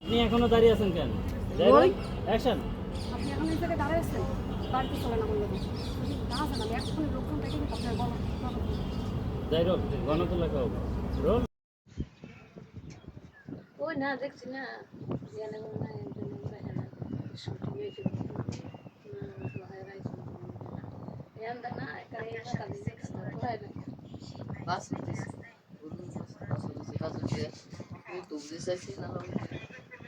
আপনি এখনও দাঁড়িয়ে আছেন কেন? অ্যাকশন আপনি এখন এই জায়গায় দাঁড়ায় আছেন? বাড়িতে চলেন আমার লোক দাঁড়াচ্ছেন আমি আপনার বলো। যাই হোক গণতলা খাও রোল। ওই না দেখছি না। দেখে শুটিং হয়েছে হয় একা দেখছি বাস দিতেছে কাজ হচ্ছে ইউটিউব দিতেছি না হলে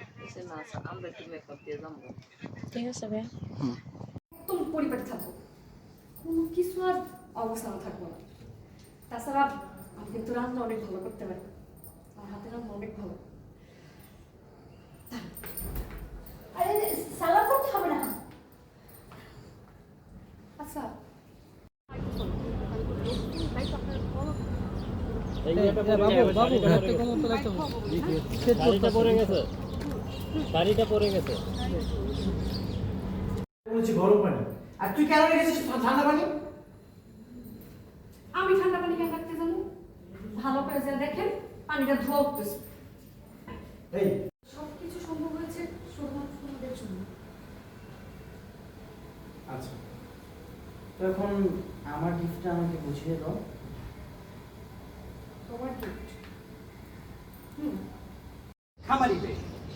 দিতেছে না আমরা একটু মেকআপ দিয়ে যাব। ঠিক আছে ভাই একদম পরিপাটি থাকব। কোনো কিছু আর অবস্থান থাকব না। তাছাড়া আমি কিন্তু রান্না অনেক ভালো করতে পারি। আমার হাতের রান্না অনেক ভালো আরে সালাদ করতে হবে না আচ্ছা দায়িত্ব আপনার বলো এই ইয়েটা পড়ে গেছে, শাড়িটা পড়ে গেছে। শাড়িটা পড়ে গেছে শাড়িটা পড়ে গেছে বলছি গরম আমি ঠান্ডা পানি কেন রাখতে জানো ভালো করে যে দেখেন পানিটা ধোয়া উঠতেছে এই সব সম্ভব হয়েছে আচ্ছা তো এখন আমার গিফটটা আমাকে বুঝিয়ে দাও।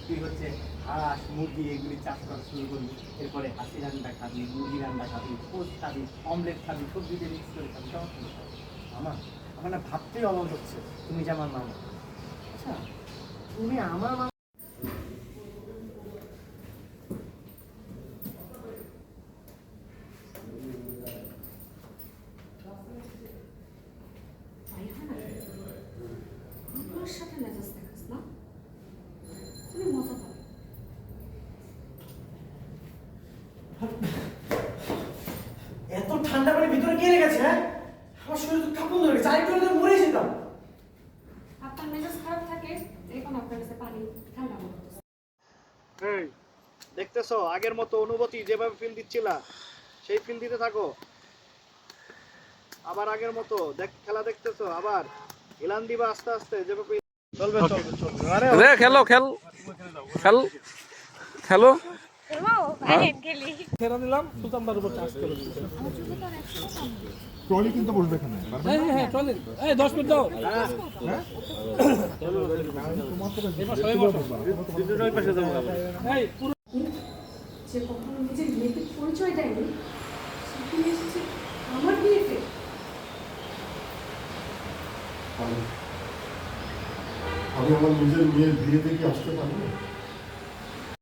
তুই হচ্ছে হাঁস, মুরগি এগুলি চাষ করা শুরু করবি এরপরে হাসি রান্না খাবি, মুরগি রান্না খাবি পোস্ট খাবি, অমলেট খাবি সবজিতে মিক্স করে খাবি সব? আমার আমার না ভাবতেই অবাক হচ্ছে। তুমি যে আমার মামা। আচ্ছা তুমি আমার মামা তাই হয় না আমার সাথে মেজাজ দেখাস না তুমি মজা পাবে এত ঠান্ডা পানি ভিতরে কে রেখেছে হ্যাঁ? আমার শরীর তো কাঁপন ধরে গেছে আরেকটু হলে মরে যেতাম। আপনার মেজাজ খারাপ থাকে এখন আপনার কাছে পানি ঠান্ডা এই দেখতেছো আগের মতো অনুভূতি যেভাবে ফিল দিচ্ছিলা সেই ফিল দিতে থাকো। আবার আগের মতো দেখ খেলা দেখতেছো আবার এলান দিবা আস্তে আস্তে যেভাবে চলবে চলবে চলবে। আরে খেলো খেল। খেল খেলো। ছেড়ে দিলাম সুলতানদার উপর চার্জ করে দিচ্ছি ট্রলি কিন্তু বসবে এখানে। যে কখনো নিজের বিয়েতে পরিচয় দেয়নি সেখানে এসেছে আমার বিয়েতে। আমি আমার নিজের মেয়ের বিয়ে দেখে আসতে পারব?